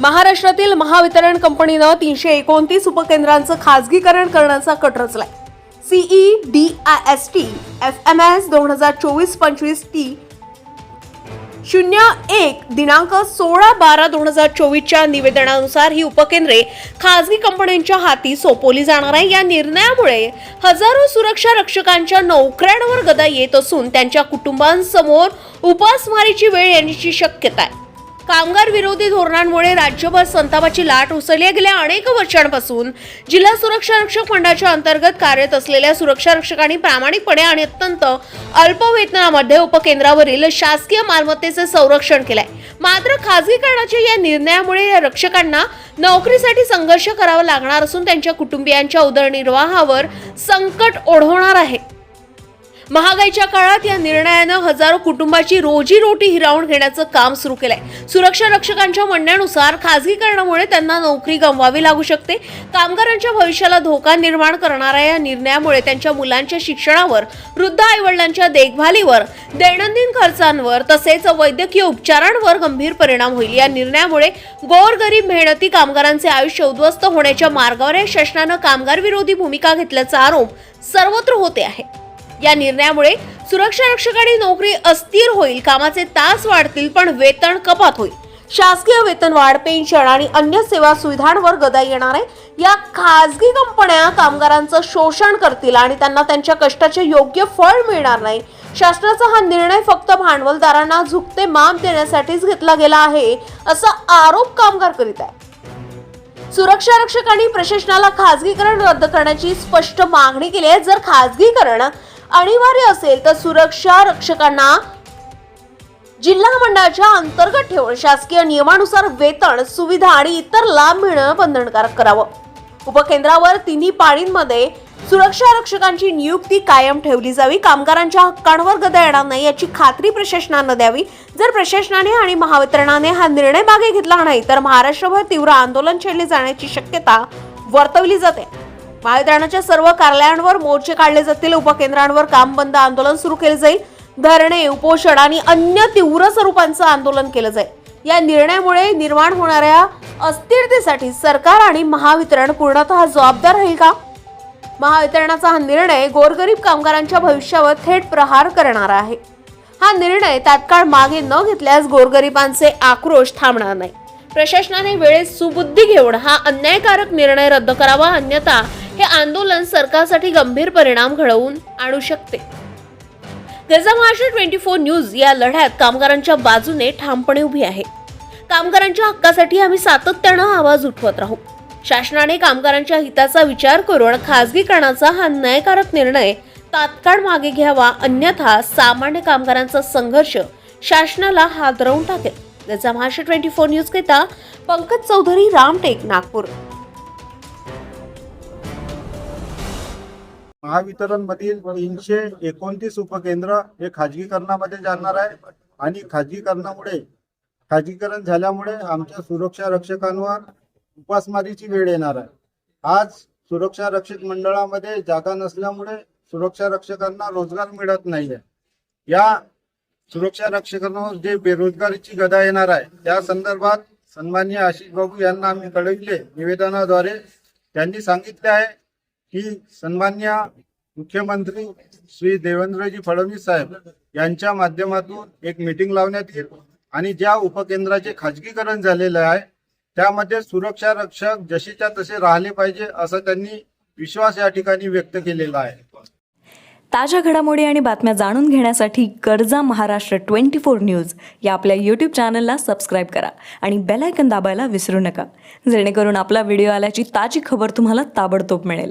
महाराष्ट्रातील महावितरण कंपनीनं तीनशे एकोणतीस उपकेंद्रांचं खासगीकरण करण्याचा कट रचलाय. CE D I S T F M S दोन हजार चोवीस पंचवीस टी शून्य एक दिनांक सोळा बारा दोन हजार चोवीसच्या निवेदनानुसार ही उपकेंद्रे खासगी कंपन्यांच्या हाती सोपवली जाणार आहे. या निर्णयामुळे हजारो सुरक्षा रक्षकांच्या नोकऱ्यांवर गदा येत असून त्यांच्या कुटुंबांसमोर उपासमारीची वेळ येण्याची शक्यता आहे. कामगार विरोधी धोरणांमुळे राज्यभर संतापाची लाट उसळली गेल्या अनेक वर्षांपासून जिल्हा सुरक्षा रक्षक मंडळाच्या अंतर्गत कार्यरत असलेल्या सुरक्षा रक्षकांनी प्रामाणिकपणे आणि अत्यंत अल्प वेतनामध्ये उपकेंद्रावरील शासकीय मालमत्तेचे संरक्षण केलंय. मात्र खासगीकरणाच्या या निर्णयामुळे या रक्षकांना नोकरीसाठी संघर्ष करावा लागणार असून त्यांच्या कुटुंबियांच्या उदरनिर्वाहावर संकट ओढवणार आहे. महागाईच्या काळात या निर्णयानं हजारो कुटुंबाची रोजी रोटी हिरावून घेण्याचं काम सुरू केलंय. सुरक्षा रक्षकांच्या म्हणण्यानुसार खासगीकरणामुळे त्यांना नोकरी गमवावी लागू शकते. कामगारांच्या भविष्याला धोका निर्माण करणाऱ्या या निर्णयामुळे त्यांच्या मुलांच्या शिक्षणावर वृद्ध आईवडिलांच्या देखभालीवर दैनंदिन खर्चांवर तसेच वैद्यकीय उपचारांवर गंभीर परिणाम होईल. या निर्णयामुळे गोरगरीब मेहनती कामगारांचे आयुष्य उद्ध्वस्त होण्याच्या मार्गावर या शासनानं कामगार विरोधी भूमिका घेतल्याचा आरोप सर्वत्र होते आहे. या निर्णयामुळे सुरक्षा रक्षकांनी नोकरी अस्थिर होईल कामाचे तास वाढतील पण वेतन कपात होईल. शासकीय वेतनवाढ पेन्शन आणि अन्य सेवा सुविधांवर गदा येणार आहे. या खाजगी कंपन्या कामगारांचं शोषण करतील आणि त्यांना त्यांच्या कष्टाचे योग्य फळ मिळणार नाही. शासनाचा हा निर्णय फक्त भांडवलदारांना झुकते माप देण्यासाठीच घेतला गेला आहे असा आरोप कामगार करीत आहे सुरक्षा रक्षकांनी प्रशासनाला खाजगीकरण रद्द करण्याची स्पष्ट मागणी केली आहे. जर खाजगीकरण अनिवार्य असेल तर सुरक्षा रक्षकांना जिल्हा मंडळाच्या अंतर्गत ठेवून शासकीय नियमानुसार वेतन सुविधा आणि इतर लाभ मिळणं बंधनकारक करावं. उपकेंद्रावर तिन्ही पाळींमध्ये सुरक्षा रक्षकांची नियुक्ती कायम ठेवली जावी. कामगारांच्या हक्कांवर गदा येणार नाही याची खात्री प्रशासनानं द्यावी. जर प्रशासनाने आणि महावितरणाने हा निर्णय मागे घेतला नाही तर महाराष्ट्रभर तीव्र आंदोलन छेडले जाण्याची शक्यता वर्तवली जाते. महावितरणाच्या सर्व कार्यालयांवर मोर्चे काढले जातील. उपकेंद्रांवर काम बंद आंदोलन सुरू केले जाईल. धरणे उपोषण आणि अन्य तीव्र स्वरूपांचं आंदोलन केलं जाईल. या निर्णयामुळे निर्माण होणाऱ्या अस्थिरतेसाठी सरकार आणि महावितरण पूर्णतः जबाबदार राहील का? महावितरणाचा हा निर्णय गोरगरीब कामगारांच्या भविष्यावर थेट प्रहार करणारा आहे. हा निर्णय तात्काळ मागे न घेतल्यास गोरगरिबांचे आक्रोश थांबणार नाही. प्रशासनाने वेळेत सुबुद्धी घेऊन हा अन्यायकारक निर्णय रद्द करावा अन्यथा हे आंदोलन सरकारसाठी गंभीर परिणाम घडवून आणू शकते. गजा महाराष्ट्र ट्वेंटी फोर न्यूज या लढ्यात कामगारांच्या बाजूने ठामपणे उभी आहे. कामगारांच्या हक्कासाठी आम्ही सातत्यानं आवाज उठवत राहू. शासनाने कामगारांच्या हिताचा विचार करून खासगीकरणाचा हा न्यायकारक निर्णय तात्काळ मागे घ्यावा अन्यथा सामान्य कामगारांचा संघर्ष शासनाला हादरवून टाकेल. गजा महाराष्ट्र ट्वेंटी फोर न्यूज घेता पंकज चौधरी रामटेक नागपूर. महावितरण मधील तीनशे एकोणतीस उपकेंद्र हे खाजगीकरणामध्ये जाणार आहे. आणि खाजगीकरणामुळे खाजगीकरण झाल्यामुळे आमच्या सुरक्षा रक्षकांवर उपासमारीची वेळ येणार आहे. आज सुरक्षा रक्षक मंडळामध्ये जागा नसल्यामुळे सुरक्षा रक्षकांना रोजगार मिळत नाहीये. या सुरक्षा रक्षकांवर जे बेरोजगारीची गदा येणार आहे त्या संदर्भात सन्मान्य आशिष बाबू यांना आम्ही कळविले निवेदनाद्वारे. त्यांनी सांगितले आहे ही सन्मान्य मुख्यमंत्री श्री देवेंद्रजी फडणवीस साहेब यांच्या माध्यमातून एक मीटिंग लावण्यात येईल. आणि ज्या उपकेंद्राचे खाजगीकरण झालेलं आहे त्यामध्ये सुरक्षा रक्षक जशीच्या तसे राहिले पाहिजे असं त्यांनी विश्वास या ठिकाणी व्यक्त केलेला आहे. ताज्या घडामोडी आणि बातम्या जाणून घेण्यासाठी कर्जा महाराष्ट्र ट्वेंटी फोर न्यूज या आपल्या यूट्यूब चॅनलला सबस्क्राईब करा आणि बेलायकन दाबायला विसरू नका. जेणेकरून आपला व्हिडिओ आल्याची ताजी खबर तुम्हाला ताबडतोब मिळेल.